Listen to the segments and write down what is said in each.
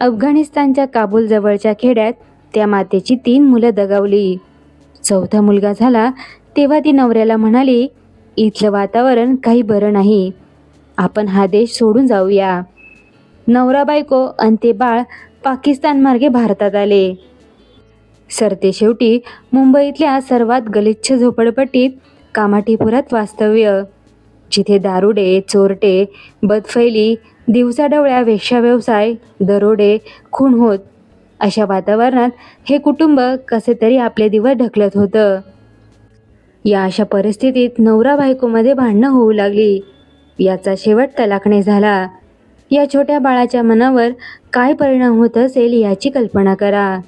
अफगाणिस्तानच्या काबूल जवळच्या खेड्यात त्या मातेची तीन मुलं दगावली. चौथा मुलगा झाला तेव्हा ती नवऱ्याला म्हणाली इथलं वातावरण काही बरं नाही. आपण हा देश सोडून जाऊया. नवरा बायको आणि ते बाळ पाकिस्तान मार्गे भारतात आले. सरते शेवटी मुंबईतल्या सर्वात गलिच्छ झोपडपट्टीत कामाठीपुरात वास्तव्य. जिथे दारुडे चोरटे बदफैली दिवसाढवळ्या वेश्याव्यवसाय दरोडे खून होत अशा वातावरणात हे कुटुंब कसे तरी आपले दिवस ढकलत होतं. या अशा परिस्थितीत नवरा बायकोमध्ये भांडणं होऊ लागली. याचा शेवट तलाकणे झाला. या छोट्या बाळाच्या मनावर काय परिणाम होत असेल याची कल्पना करा.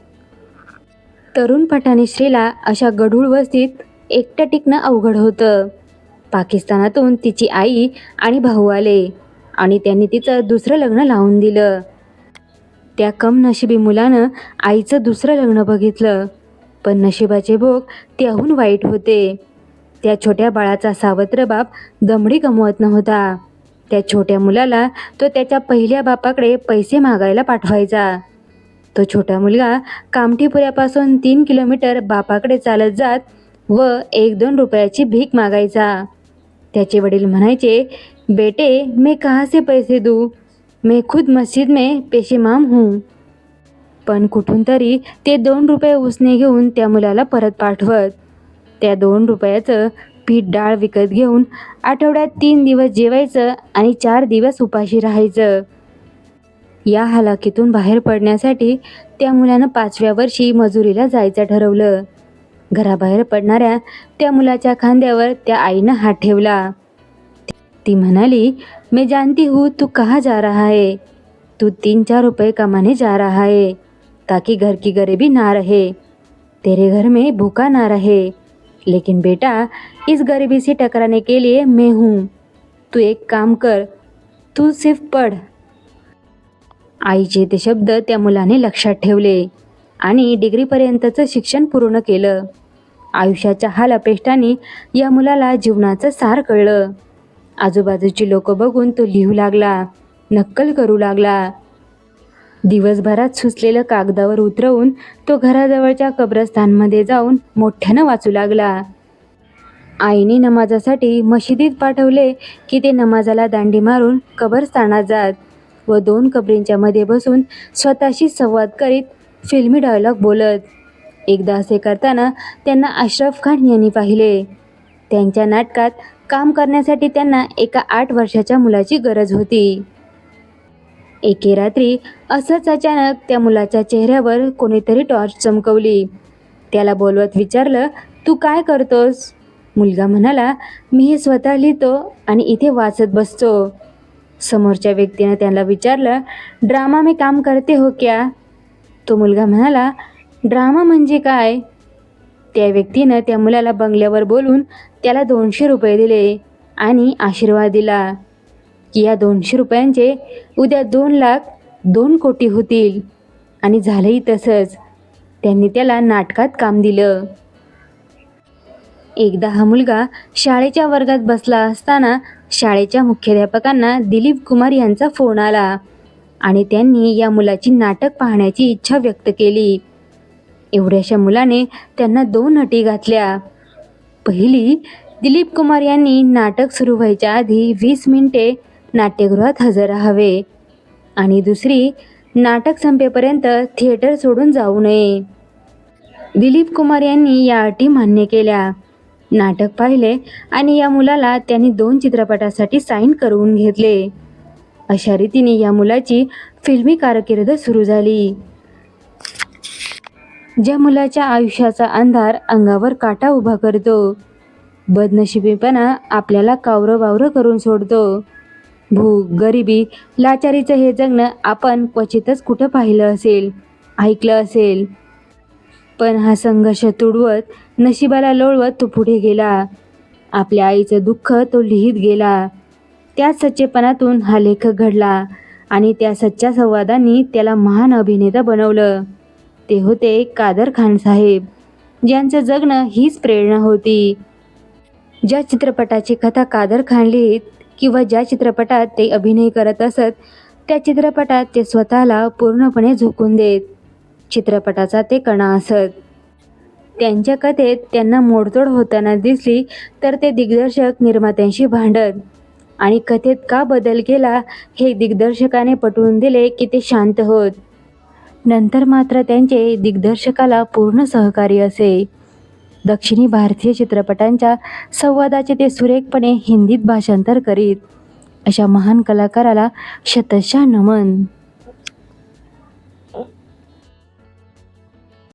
तरुण पठाणी स्त्रीला अशा गढूळ वस्तीत एकटं टिकणं अवघड होतं. पाकिस्तानातून तिची आई आणि भाऊ आले. आणि त्यांनी तिचं दुसरं लग्न लावून दिलं. त्या कम नशिबी मुलानं आईचं दुसरं लग्न बघितलं. पण नशिबाचे भोग त्याहून वाईट होते. त्या छोट्या बाळाचा सावत्र बाप दमडी कमवत नव्हता. त्या छोट्या मुलाला तो त्याच्या पहिल्या बापाकडे पैसे मागायला पाठवायचा. तो छोटा मुलगा कामठीपुऱ्यापासून तीन किलोमीटर बापाकडे चालत जात व एक दोन रुपयाची भीक मागायचा. त्याचे वडील म्हणायचे बेटे मैं कहाँ से पैसे देऊ मैं खुद मस्जिद में पेशेमाम हूँ। पण कुठून तरी ते दोन रुपये उसने घेऊन त्या मुलाला परत पाठवत. त्या दोन रुपयाचं पीठ डाळ विकत घेऊन आठवड्यात तीन दिवस जेवायचं आणि चार दिवस उपाशी राहायचं. या हालाकीतून बाहेर पडण्यासाठी त्या मुलानं पाचव्या वर्षी मजुरीला जायचं ठरवलं. घराबाहेर पडणाऱ्या त्या मुलाच्या खांद्यावर त्या आईनं हात ठेवला. ती म्हणाली मैं जानती हूँ तू कहाँ जा रहा है। तू तीन चार रुपए कमाने जा रहा है ताकि घर की गरीबी ना रहे। तेरे घर में भूखा ना रहे। लेकिन बेटा इस गरीबी से टकराने के लिए मैं हूँ। तू एक काम कर तू सिर्फ पढ़। आईचे ते शब्द त्या मुलाने लक्षात ठेवले आणि डिग्रीपर्यंतचं शिक्षण पूर्ण केलं. आयुष्याच्या हाल अपेष्टाने या मुलाला जीवनाचं सार कळलं. आजूबाजूची लोक बघून तो लिहू लागला नक्कल करू लागला. दिवसभरात सुचलेलं कागदावर उतरवून तो घराजवळच्या कब्रस्थानमध्ये जाऊन मोठ्यानं वाचू लागला. आईने नमाजासाठी मशिदीत पाठवले की ते नमाजाला दांडी मारून कबरस्थानात जात व दोन कबरींच्या मध्ये बसून स्वतःशी संवाद करीत फिल्मी डायलॉग बोलत. एकदा असे करताना त्यांना अशरफ खान यांनी पाहिले. त्यांच्या नाटकात काम करण्यासाठी त्यांना एका आठ वर्षाच्या मुलाची गरज होती. एके रात्री असंच अचानक त्या मुलाच्या चेहऱ्यावर कोणीतरी टॉर्च चमकवली. त्याला बोलवत विचारलं तू काय करतोस? मुलगा म्हणाला मी हे स्वतः लिहितो आणि इथे वाचत बसतो. समोरच्या व्यक्तीनं त्याला विचारलं ड्रामा मी काम करते हो क्या? तो मुलगा म्हणाला ड्रामा म्हणजे काय? त्या व्यक्तीनं त्या मुलाला बंगल्यावर बोलून त्याला दोनशे रुपये दिले आणि आशीर्वाद दिला. की या दोनशे रुपयांचे उद्या दोन लाख दोन कोटी होतील. आणि झालंही तसंच. त्यांनी त्याला नाटकात काम दिलं. एकदा हा मुलगा शाळेच्या वर्गात बसला असताना शाळेच्या मुख्याध्यापकांना दिलीप कुमार यांचा फोन आला आणि त्यांनी या मुलाची नाटक पाहण्याची इच्छा व्यक्त केली. एवढ्याशा मुलाने त्यांना दोन अटी घातल्या. पहिली दिलीप कुमार यांनी नाटक सुरू व्हायच्या आधी वीस मिनिटे नाट्यगृहात हजर राहावे. आणि दुसरी नाटक संपेपर्यंत थिएटर सोडून जाऊ नये. दिलीप कुमार यांनी या अटी मान्य केल्या. नाटक पाहिले आणि या मुलाला त्यांनी दोन चित्रपटासाठी साईन करून घेतले. अशा रीतीने या मुलाची फिल्मी कारकीर्द सुरू झाली. ज्या मुलाच्या आयुष्याचा अंधार अंगावर काटा उभा करतो. बदनशिबीपणा आपल्याला कावरं वावरं करून सोडतो. भूक गरिबी लाचारीचं हे जगणं आपण क्वचितच कुठं पाहिलं असेल ऐकलं असेल. पण हा संघर्ष तुडवत नशिबाला लोळवत तो पुढे गेला. आपल्या आईचं दुःख तो लिहित गेला. त्याच सच्चेपणातून हा लेखक घडला आणि त्या सच्च्या संवादांनी त्याला महान अभिनेता बनवलं. ते होते कादर खान साहेब. ज्यांचं जगणं हीच प्रेरणा होती. ज्या चित्रपटाची कथा कादर खान लिहित किंवा ज्या चित्रपटात ते अभिनय करत असत त्या चित्रपटात ते स्वतःला पूर्णपणे झोकून देत. चित्रपटाचा ते कणा असत. त्यांच्या कथेत त्यांना मोडतोड होताना दिसली तर ते दिग्दर्शक निर्मात्यांशी भांडत. आणि कथेत का बदल केला हे दिग्दर्शकाने पटवून दिले की ते शांत होत. नंतर मात्र त्यांचे दिग्दर्शकाला पूर्ण सहकार्य असे. दक्षिणी भारतीय चित्रपटांच्या संवादाचे ते सुरेखपणे हिंदीत भाषांतर करीत. अशा महान कलाकाराला शतशः नमन.